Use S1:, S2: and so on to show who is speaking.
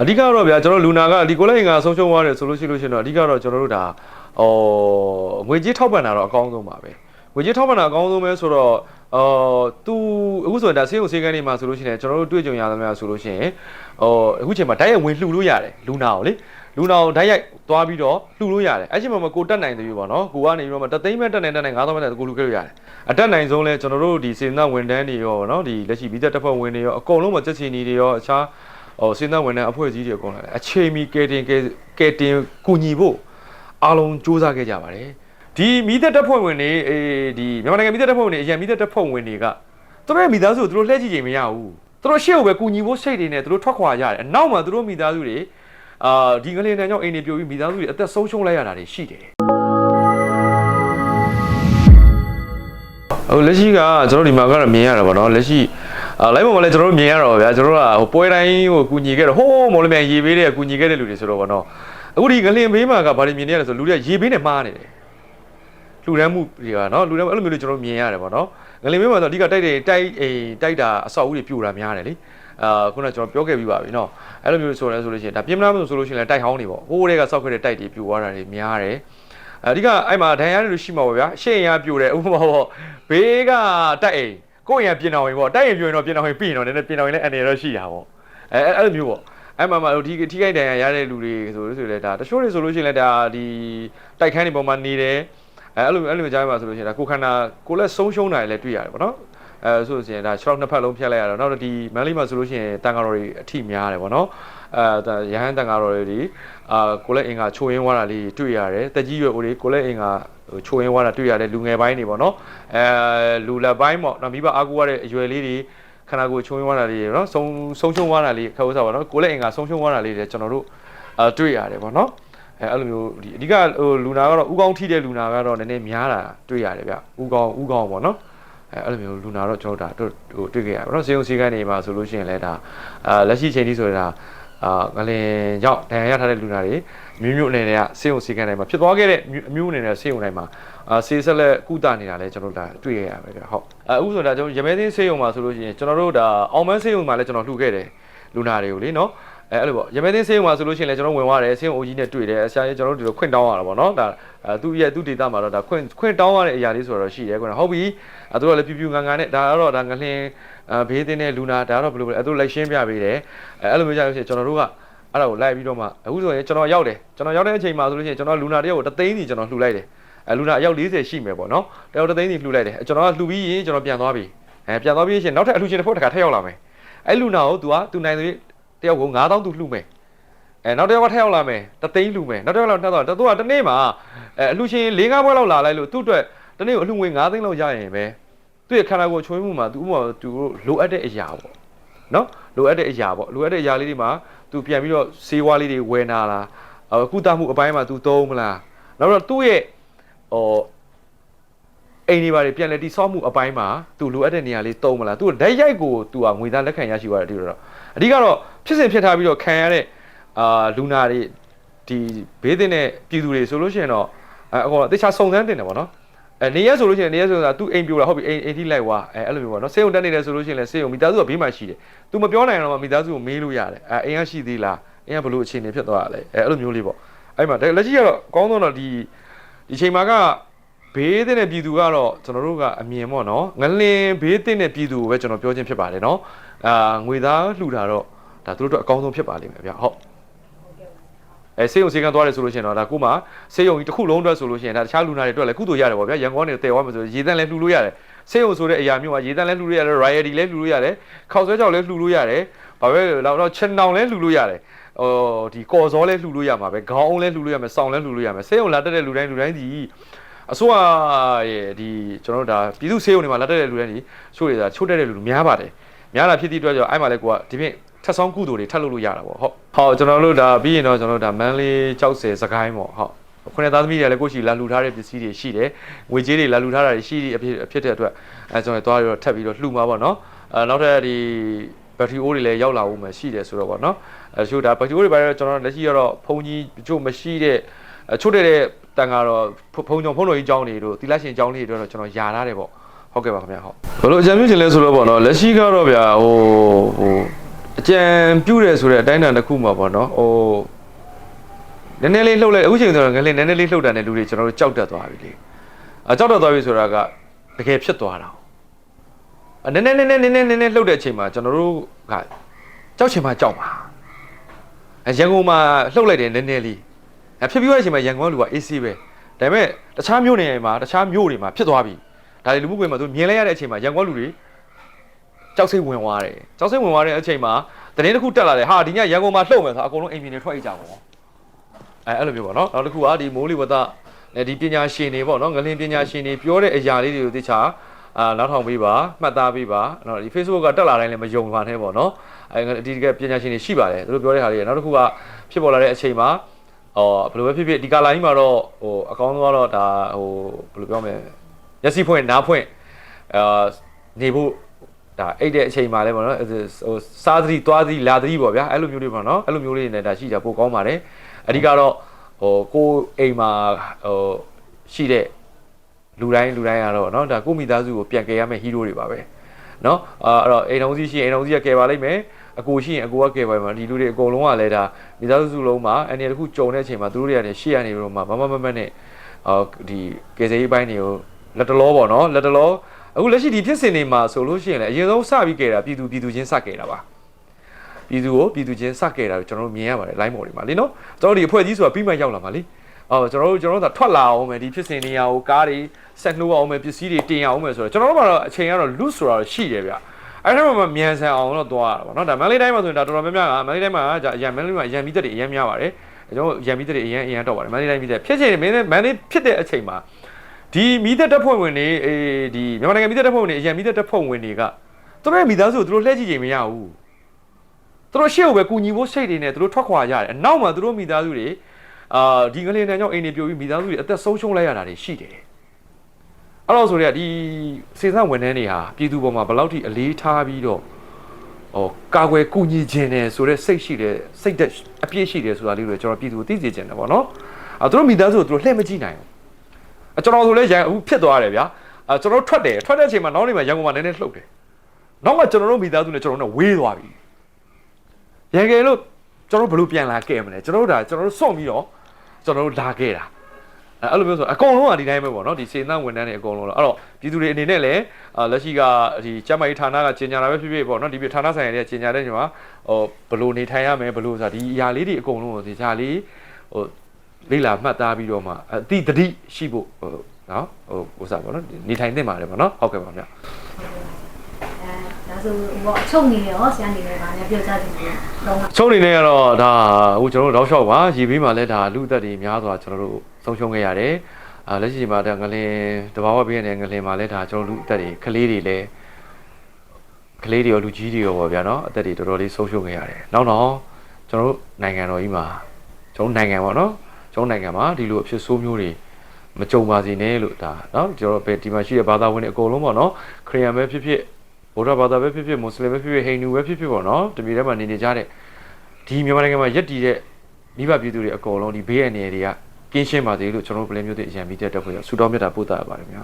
S1: အဓိကတော့ဗျာကျွန်တော်လူနာကဒီကိုလိုက်ငါဆုံးရှုံးသွားတယ်ဆိုလို့ရှိလို့ရှိရင်တော့အဓိကတော့ကျွန်တော်တို့ဒါဟောငွေကြေးထောက်ပံ့တာတော့အကောင်းဆုံးပါပဲငွေကြေးထောက်ပံ့တာအကောင်းဆုံးပဲဆိုတော့အော်သူအခုဆိုရင်ဒါဆေးရုံဆေးကန်းတွေမှာဆိုလို့ရှိရင်ကျွန်တော်တို့တွေ့ကြုံရသမျှဆိုလို့ရှိရင်ဟောအခုချိန်မှာဓာတ်ရိုက်ဝင်လှူလို့ရတယ်လူနာကိုလေလူနာကိုဓာတ်ရိုက်သွားပြီးတော့လှူလို့ရတယ်အဲ့ချိန်မှာမကိုတက်နိုင်သေးဘူးပေါ့နော်ကိုကနေပြီးတော့မှတသိန်းပဲတက်နိုင်တက်နိုင်9000ပဲတက်ကိုလှူခဲ့လို့ရတယ်အတက်နိုင်ဆုံးလဲကျွန်တော်တို့ဒီစေနာဝန်တန်းတွေရောပေါ့နော်ဒီလက်ရှိပြီးသက်တပ်ဖွဲ့ဝင်တွေရောအကုန်လုံးမချက်ချီနေတွေရောအခြား ဟိုစဉ်းစားဝင်တဲ့အဖွဲ့အစည်းတွေအကုန်လုံးအချိန်မီကဲတင်ကဲကဲတင်ကူညီဖို့အားလုံးစူးစမ်းခဲ့ကြပါတယ်ဒီမိသက်တပ်ဖွဲ့ဝင်တွေအေးဒီမြန်မာနိုင်ငံမိသက်တပ်ဖွဲ့ဝင်တွေအရင်မိသက်တပ်ဖွဲ့ဝင်တွေကသူတို့ရဲ့မိသားစုကိုသူတို့လှည့်ကြည့်ချိန်မရဘူးသူတို့ရှေ့ကိုပဲကူညီဖို့စိတ်တွေနဲ့သူတို့ထွက်ခွာရတယ်အနောက်မှာသူတို့မိသားစုတွေအာဒီကလေးတန်းကြောင့်အိမ်တွေပြိုပြီးမိသားစုတွေအသက်ဆုံးရှုံးလိုက်ရတာတွေရှိတယ်ဟိုလက်ရှိကကျွန်တော်ဒီမှာကတော့မြင်ရတာပေါ့နော်လက်ရှိအာ လိုက်ပေါ်မှာလည်းကျွန်တော်တို့မြင်ရတော့ဗျာကျွန်တော်တို့ကဟိုပွဲတိုင်းဟိုကူညီခဲ့တော့ဟိုးမော်လမြိုင်ရေဘေးတွေကကူညီခဲ့တဲ့လူတွေဆိုတော့ဗောနော်အခုဒီငလင်ဘေးမှာကဘာတွေမြင်နေရလဲဆိုလူတွေကရေဘေးနဲ့မှားနေတယ်လူရမ်းမှုတွေကနော်လူရမ်းအဲ့လိုမျိုးတွေကျွန်တော်မြင်ရတယ်ဗောနော်ငလင်ဘေးမှာဆိုအဓိကတိုက်တယ်တိုက်အိမ်တိုက်တာအဆောက်အဦတွေပြိုတာများတယ်လေအာခုနကကျွန်တော်ပြောခဲ့ပြီးပါပြီနော်အဲ့လိုမျိုးဆိုရဲဆိုလို့ရှိရင်ဒါပြင်မလားမဆိုလို့ရှိရင်လည်းတိုက်ဟောင်းနေပေါ့ဟိုးတွေကစောက်ခဲ့တဲ့တိုက်တွေပြိုသွားတာတွေများတယ်အဓိကအဲ့မှာဒဏ်ရာတွေရှိမှာပေါ့ဗျာရှေ့ရပြိုတယ်ဥပမာပေါ့ဘေးကတိုက်အိမ် ကိုယ့်ရင်ပြင်တော်ရင်ပေါ့တိုက်ရင်ပြိုရင်တော့ပြင်တော်ရင်ပြီးရင်တော့နည်းနည်းပြင်တော်ရင်လည်းအနေရောရှိတာပေါ့အဲအဲ့လိုမျိုးပေါ့အဲ့မှာမှဒီထိခိုက်ဒဏ်ရာရတဲ့လူတွေဆိုလို့ဆိုလေဒါတချို့တွေဆိုလို့ရှိရင်လည်းဒါဒီတိုက်ခန်းတွေပေါ်မှာနေတယ်အဲအဲ့လိုအဲ့လိုကြားမှာဆိုလို့ရှိရင်ဒါကိုခန္ဓာကိုလည်းဆုံးရှုံးတာလည်းတွေ့ရတယ်ပေါ့နော် အဲဆိုရင်ဒါ short နှစ်ဖက်လုံးဖြတ်လိုက်ရတော့နောက်ဒီ manly မှာဆိုလို့ရှိရင်တန်ကာတော်တွေအထိများတယ်ပေါ့နော်အဲရဟန်းတန်ကာတော်တွေဒီအာကိုလည်းအင်္ဂါချိုးရင်းသွားတာလေးတွေ့ရတယ်တက်ကြီးရွယ်ဦးလေးကိုလည်းအင်္ဂါချိုးရင်းသွားတာတွေ့ရတယ်လူငယ်ပိုင်းတွေပေါ့နော်အဲလူလက်ပိုင်းပေါ့နော်မိဘအားကိုးရတဲ့အရွယ်လေးတွေခန္ဓာကိုယ်ချိုးရင်းသွားတာလေးနော်ဆုံးဆုံးရှုံးသွားတာလေးခက်ဥစားပေါ့နော်ကိုလည်းအင်္ဂါဆုံးရှုံးသွားတာလေးတွေကျွန်တော်တို့အာတွေ့ရတယ်ပေါ့နော်အဲအဲ့လိုမျိုးဒီအဓိကဟိုလူနာကတော့ဥကောင်းထိတဲ့လူနာကတော့နည်းနည်းများတာတွေ့ရတယ်ဗျဥကောင်းဥကောင်းပေါ့နော် အဲအဲ့လိုမျိုးလူနာတော့ကျွန်တော်တို့ဒါဟိုတွေ့ခဲ့ရပါတော့စေုံစီကနေမှာဆိုလို့ရှိရင်လည်းဒါအာလက်ရှိချိန်ကြီးဆိုတာအာငလင်ကြောင့်ဒဏ်ရာရထားတဲ့လူနာတွေမြို့မြို့အနေနဲ့ကစေုံစီကန်တိုင်းမှာဖြစ်သွားခဲ့တဲ့အမျိုးအနေနဲ့စေုံတိုင်းမှာအာဆေးဆက်လက်ကုသနေတာလည်းကျွန်တော်တို့ဒါတွေ့ရရပဲဗျဟုတ်အခုဆိုတာကျွန်တော်ရမဲသိန်းစေုံမှာဆိုလို့ရှိရင်ကျွန်တော်တို့ဒါအောင်မန်းစေုံမှာလည်းကျွန်တော်လှူခဲ့တယ်လူနာတွေကိုလေနော် အဲအဲ့လိုပေါ့ရမဲသိန်းစေုံမှာဆိုလို့ရှိရင်လည်းကျွန်တော်ဝင်သွားတယ်စေုံအိုကြီးနဲ့တွေ့တယ်ဆရာကြီးကျွန်တော်တို့ဒီလိုခွင့်တောင်းရတာပေါ့နော်ဒါသူ့ရဲ့သူ့ဒေတာမှာတော့ဒါခွင့်ခွင့်တောင်းရတဲ့အရာလေးဆိုတော့ရှိတယ်ကွဟုတ်ပြီအဲသူကလည်းပြူပြူငန်းငန်းနဲ့ဒါကတော့ဒါငလင်ဘေးသင်းတဲ့လူနာဒါတော့ဘယ်လိုလဲအဲသူလိုက်ရှင်းပြပေးတယ်အဲအဲ့လိုမျိုးကြလို့ရှိရင်ကျွန်တော်တို့ကအဲ့ဒါကိုလိုက်ပြီးတော့မှအခုဆိုရင်ကျွန်တော်ရောက်တယ်ကျွန်တော်ရောက်တဲ့အချိန်မှာဆိုလို့ရှိရင်ကျွန်တော်လူနာတယောက်ကိုတသိန်းစီကျွန်တော်လှူလိုက်တယ်အဲလူနာအယောက်40ရှိမယ်ပေါ့နော်တယောက်တသိန်းစီလှူလိုက်တယ်ကျွန်တော်ကလှူပြီးရင်ကျွန်တော်ပြန်သွားပြီအဲပြန်သွားပြီးရှင်နောက်ထပ်အလှူရှင်တစ်ဖက်တစ်ခါထပ်ရောက်လာမယ်အဲ့လူနာကို तू က तू နိုင်သေး တယောက်ကို9000သူလှူမယ်အဲနောက်တစ်ယောက်ကထက်ရောက်လာမယ်တသိန်းလှူမယ်နောက်တစ်ယောက်လောက်2000တော့သူကတနေ့မှာအဲအလှူရှင်၄၅ဘွဲလောက်လာလိုက်လို့သူ့အတွက်တနေ့ကိုအလှူငွေ9သိန်းလောက်ရရင်ပဲသူ့ရဲ့ခန္ဓာကိုယ်ချွေးမှုမှာသူဥပမာသူတို့လိုအပ်တဲ့အရာပေါ့နော်လိုအပ်တဲ့အရာပေါ့လိုအပ်တဲ့အရာလေးတွေမှာသူပြန်ပြီးတော့ဈေးဝါးလေးတွေဝယ်နာလားအခုတမှုအပိုင်းမှာသူသုံးမလားနောက်တော့သူ့ရဲ့ဟောအိမ်တွေဘာတွေပြန်လဲတိဆောက်မှုအပိုင်းမှာသူလိုအပ်တဲ့နေရာလေးသုံးမလားသူဓာတ်ရိုက်ကိုသူကငွေသားလက်ခံရရှိသွားတယ်ဒီလိုတော့အဓိကတော့ ဖြစ်စဉ်ဖြစ်ထားပြီးတော့ခံရတဲ့အာလူနာတွေဒီဘေးသင့်တဲ့ပြည်သူတွေဆိုလို့ရှိရင်တော့အဲအကောင်အသေးချာစုံစမ်းတင်တယ်ပေါ့နော်အဲနေရက်ဆိုလို့ရှိရင်နေရက်ဆိုတာ तू အိမ်ပြိုတာဟုတ်ပြီအိမ်အိမ်ထိလိုက်ွာအဲအဲ့လိုမျိုးပေါ့နော်စေုံတက်နေတယ်ဆိုလို့ရှိရင်လည်းစေုံမိသားစုကဘေးမှာရှိတယ် तू မပြောနိုင်တော့မှမိသားစုကိုမေးလို့ရတယ်အဲအိမ်ကရှိသေးလားအိမ်ကဘလို့အခြေအနေဖြစ်သွားတာလဲအဲအဲ့လိုမျိုးလေးပေါ့အဲ့မှာလက်ရှိကတော့အကောင်းဆုံးတော့ဒီဒီချိန်မှာကဘေးတဲ့ပြည်သူကတော့ကျွန်တော်တို့ကအမြင်ပေါ့နော်ငလင်ဘေးတဲ့ပြည်သူကိုပဲကျွန်တော်ပြောချင်းဖြစ်ပါတယ်နော်အာငွေသားလှူတာတော့ ဒါသူတို့တော့အကောင်းဆုံးဖြစ်ပါလိမ့်မယ်ဗျဟုတ်အဲစေယုံစေကံသွားတယ်ဆိုလို့ရှိရင်တော့ဒါကိုမှစေယုံကြီးတစ်ခုလုံးအတွက်ဆိုလို့ရှိရင်ဒါတခြားလူနာတွေအတွက်လည်းကုသိုလ်ရတယ်ပေါ့ဗျာရန်ကုန်ကနေတည်သွားမယ်ဆိုရေတန်းလည်းလှူလို့ရတယ်စေယုံဆိုတဲ့အရာမျိုးမှာရေတန်းလည်းလှူလို့ရတယ် royalty လည်းလှူလို့ရတယ်ခောက်ဆွဲကြောက်လည်းလှူလို့ရတယ်ဘာပဲလောက်တော့ချင်တောင်လည်းလှူလို့ရတယ်ဟိုဒီကော်စောလည်းလှူလို့ရမှာပဲခေါင်းအောင်လည်းလှူလို့ရမယ်စောင်းလည်းလှူလို့ရမယ်စေယုံလာတက်တဲ့လူတိုင်းလူတိုင်းဒီအစိုးရရဲ့ဒီကျွန်တော်တို့ဒါပြည်သူစေယုံတွေမှာလာတက်တဲ့လူတိုင်းဒီချို့တွေဒါချို့တက်တဲ့လူများပါတယ်များတာဖြစ်သည့်အတွက်ကြောင့်အဲ့မှာလည်းကိုကဒီပြင် ထက်ဆောင်ကုသိုလ်တွေထပ်လုပ်လို့ရတာပေါ့ဟုတ်ဟုတ်ကျွန်တော်တို့ဒါပြီးရင်တော့ကျွန်တော်တို့ဒါမန်းလေးကြောက်စဲစကိုင်းပေါ့ဟုတ်ခုနှစ်သားသမီးတွေလည်းကိုရှိလာလှူထားတဲ့ပစ္စည်းတွေရှိတယ်ငွေကြေးတွေလာလှူထားတာတွေရှိအဖြစ်အဖြစ်တဲ့အတွက်အဲကျွန်တော်သွားပြီးတော့ထပ်ပြီးတော့လှူမှာပေါ့နော်အဲနောက်ထပ်ဒီဘက်ထရီအိုးတွေလည်းရောက်လာဖို့မှရှိတယ်ဆိုတော့ပေါ့နော်အဲချို့ဒါဘက်ထရီအိုးတွေပါတယ်ကျွန်တော်လက်ရှိကတော့ဖုန်းကြီးချို့မရှိတဲ့ချို့တဲ့တန်ကတော့ဖုန်းကြောင့်ဖုန်းတော်ကြီးကျောင်းတွေတို့တီလာရှင်ကျောင်းလေးတွေတော့ကျွန်တော်ယာထားတယ်ပေါ့ဟုတ်ကဲ့ပါခင်ဗျာဟုတ်ဘယ်လိုအကြံပြုချင်လဲဆိုတော့ပေါ့နော်လက်ရှိကတော့ဗျာဟိုဟို အကြံပြုတယ်ဆိုတဲ့အတိုင်းအတာတစ်ခုမှာပေါ့နော်ဟိုနည်းနည်းလေးလှုပ်လိုက်အခုချိန်ဆိုတော့ငလေးနည်းနည်းလေးလှုပ်တာနဲ့လူတွေကျွန်တော်တို့ကြောက်တတ်သွားပြီလေအကြောက်တတ်သွားပြီဆိုတာကတကယ်ဖြစ်သွားတာအနည်းနည်းနည်းနည်းနည်းနည်းနည်းလှုပ်တဲ့အချိန်မှာကျွန်တော်တို့ကကြောက်ချင်မှကြောက်ပါအရန်ကုန်မှာလှုပ်လိုက်တယ်နည်းနည်းလေးအဖြစ်ပြီးတဲ့အချိန်မှာရန်ကုန်ကလူက AC ပဲဒါပေမဲ့တခြားမြို့နယ်မှာတခြားမြို့တွေမှာဖြစ်သွားပြီဒါတွေလူမှုကွန်ရက်မှာသူမြင်လိုက်ရတဲ့အချိန်မှာရန်ကုန်ကလူတွေ ကြောက်စိတ်ဝင်သွားတယ်ကြောက်စိတ်ဝင်သွားတဲ့အချိန်မှာတရင်တစ်ခုတက်လာတယ်ဟာဒီညရန်ကုန်မှာလှုပ်မယ်ဆိုတော့အကုန်လုံးအိမ်ပြင်တွေထွက်အိတ်ကြပါဘောအဲအဲ့လိုမျိုးပေါ့နော်နောက်တစ်ခုကဒီမိုးလေဝသဒီပညာရှင်တွေပေါ့နော်ငလင်ပညာရှင်တွေပြောတဲ့အရာလေးတွေကိုသိချာအာနောက်ထောင်ပေးပါမှတ်သားပေးပါနော်ဒီ Facebook ကတက်လာတိုင်းလည်းမယုံပါနဲ့ပေါ့နော်အဲဒီတကယ်ပညာရှင်တွေရှိပါတယ်သူတို့ပြောတဲ့ဟာတွေနောက်တစ်ခုကဖြစ်ပေါ်လာတဲ့အချိန်မှာဟောဘယ်လိုပဲဖြစ်ဖြစ်ဒီကာလာကြီးမှာတော့ဟိုအကောင်းဆုံးကတော့ဒါဟိုဘယ်လိုပြောမလဲမျက်စိဖွင့်နားဖွင့်အာနေဖို့ ဒါအိတ်တဲ့အချိန်မှာလဲပေါ့နော်ဟိုစားသတိသွားသတိလာသတိပေါ့ဗျာအဲ့လိုမျိုးတွေပေါ့နော်အဲ့လိုမျိုးလေးနဲ့ဒါရှိတာပိုကောင်းပါတယ်အဓိကတော့ဟိုကိုယ်အိမ်မှာဟိုရှိတဲ့လူတိုင်းလူတိုင်းကတော့နော်ဒါကိုယ့်မိသားစုကိုပြန်ကယ်ရမယ့်ဟီးရိုးတွေပါပဲနော်အာအဲ့တော့အိမ်တော်ကြီးရှိရင်အိမ်တော်ကြီးကကယ်ပါလိမ့်မယ်အကိုရှိရင်အကိုကကယ်ပါမယ်ဒီလူတွေအကုန်လုံးကလည်းဒါမိသားစုလုံးမှာအနေတစ်ခုကြုံတဲ့အချိန်မှာသူတို့တွေကနေရှေ့ကနေပြီးတော့မှမမမမနဲ့အော်ဒီကယ်ဆယ်ရေးပိုင်းတွေကိုလက်တလောပေါ့နော်လက်တလော အခုလက်ရှိဒီဖြစ်စဉ်တွေမှာဆိုလို့ရှိရင်လည်းအရင်ဆုံးစပြီးကြတာပြည်သူပြည်သူချင်းစကြတာပါပြည်သူကိုပြည်သူချင်းစကြတာကိုကျွန်တော်တို့မြင်ရပါတယ် line ပေါ်တွေမှာလीနော်ကျွန်တော်တို့ဒီအဖွဲ့ကြီးဆိုတာပြီးမှရောက်လာမှာလीအော်ကျွန်တော်တို့ကျွန်တော်တို့ကထွက်လာအောင်မယ်ဒီဖြစ်စဉ်တွေရာကိုကားတွေဆက်နှိုးအောင်မယ်ပစ္စည်းတွေတင်အောင်မယ်ဆိုတော့ကျွန်တော်တို့ကတော့အချိန်ကတော့လူဆိုတာရှိတယ်ဗျအဲ့ဒါမှမမြန်ဆန်အောင်တော့သွားရတာပေါ့နော်ဒါမန်လေးတိုင်းမှာဆိုရင်ဒါတော်တော်များများကမန်လေးတိုင်းမှာじゃအရန်မန်လေးမှာအရန်မီသက်တွေအရန်များပါတယ်ကျွန်တော်ရန်မီသက်တွေအရန်အရန်တော့ပါတယ်မန်လေးတိုင်းမီသက်ဖြစ်ချင်မင်းမန်လေးဖြစ်တဲ့အချိန်မှာ ဒီမိသက်တပ်ဖွဲ့ဝင်တွေအေးဒီမြန်မာနိုင်ငံမိသက်တပ်ဖွဲ့ဝင်တွေအရင်မိသက်တပ်ဖွဲ့ဝင်တွေကသူတို့ရဲ့မိသားစုကိုသူတို့လှည့်ကြည့်ချိန်မရဘူးသူတို့ရှေ့ကိုပဲကူညီဖို့စိတ်တွေနဲ့သူတို့ထွက်ခွာရတယ်အနောက်မှာသူတို့မိသားစုတွေအာဒီငလင်တန်းကြောင့်အိမ်တွေပြိုပြီးမိသားစုတွေအသက်ဆုံးရှုံးလိုက်ရတာတွေရှိတယ်အဲ့တော့ဆိုရဒီစေစံဝန်ထမ်းတွေဟာပြည်သူပေါ်မှာဘယ်လောက်ထိအလေးထားပြီးတော့ဟောကာကွယ်ကူညီခြင်းတယ်ဆိုတဲ့စိတ်ရှိတယ်စိတ်သက်အပြည့်ရှိတယ်ဆိုတာလေးတွေကျွန်တော်ပြည်သူကိုသိစေချင်တယ်ပေါ့နော်အဲသူတို့မိသားစုကိုသူတို့လှည့်မကြည့်နိုင်ဘူး အကျွန်တော်ဆိုလဲရန်အခုဖြစ်သွားတယ်ဗျာအကျွန်တော်ထွက်တယ်ထွက်တဲ့အချိန်မှာနောက်နေမှာရန်ကုန်မှာနည်းနည်းလှုပ်တယ်နောက်မှကျွန်တော်တို့မိသားစုနဲ့ကျွန်တော်တို့နဲ့ဝေးသွားပြီရန်ကယ်လို့ကျွန်တော်ဘယ်လိုပြန်လာခဲ့မလဲကျွန်တော်တို့ဒါကျွန်တော်တို့စွန့်ပြီးတော့ကျွန်တော်တို့လာခဲ့တာအဲအဲ့လိုမျိုးဆိုအကုန်လုံးကဒီတိုင်းပဲပေါ့နော်ဒီစေတနာဝန်ထမ်းတွေအကုန်လုံးတော့အဲ့တော့ပြည်သူတွေအနေနဲ့လည်းလက်ရှိကဒီကျမ်းမာရေးဌာနကကြီးညာတာပဲဖြစ်ဖြစ်ပေါ့နော်ဒီပြဌာနဆိုင်ရာတွေကကြီးညာတဲ့ချိန်မှာဟိုဘယ်လိုနေထိုင်ရမယ်ဘယ်လိုဆိုတာဒီအရာလေးတွေအကုန်လုံးကိုဒီဂျာလေးဟို လေးလာမှတ်သားပြီးတော့မှအတိတတိရှိဖို့ဟိုနော်ဟိုဥစားပေါ့နော်နေထိုင်သင့်ပါတယ်ပေါ့နော်ဟုတ်ကဲ့ပါဗျ
S2: အဲဒါဆိုဟိုအချုပ်နေရောဆရာနေတယ်ဗာလည်းပြောကြတယ်တော့
S1: ချုံနေနေကတော့ဒါဟိုကျွန်တော်တို့တောက်လျှောက်ပါရေဘေးမှာလည်းဒါလူအသက်တွေများစွာကျွန်တော်တို့ဆုံးရှုံးခဲ့ရတယ်အာလက်ရှိမှာဒါငလင်တဘာဝဘေးနဲ့ငလင်မှာလည်းဒါကျွန်တော်လူအသက်တွေကလေးတွေလည်းကလေးတွေရောလူကြီးတွေရောပေါ့ဗျာနော်အသက်တွေတော်တော်လေးဆုံးရှုံးခဲ့ရတယ်နောက်တော့ကျွန်တော်တို့နိုင်ငံတော်ကြီးမှာကျွန်တော်နိုင်ငံပေါ့နော် ကျွန်တော်နိုင်ငံမှာဒီလိုအဖြစ်ဆိုးမျိုးတွေ မကြုံပါစေနဲ့လို့ဒါเนาะကျွန်တော်တို့ဒီမှာရှိတဲ့ဘာသာဝင်တွေအကုန်လုံးပေါ့နော်ခရစ်ယာန်ပဲဖြစ်ဖြစ်ဗုဒ္ဓဘာသာပဲဖြစ်ဖြစ်မွတ်စလင်ပဲဖြစ်ဖြစ်ဟိန္ဒူပဲဖြစ်ဖြစ်ပေါ့နော်တပြည်ထဲမှာနေနေကြတဲ့ဒီမြန်မာနိုင်ငံမှာယက်တည်တဲ့မိဘပြည်သူတွေအကုန်လုံးဒီဘေးအန္တရာယ်တွေကကင်းရှင်းပါစေလို့ကျွန်တော်တို့ပြည်မျိုးတွေအရန်မိတဲ့တက်ဖို့ရဆူတောင်းမြတ်တာပို့တာပါတယ်ဗျာ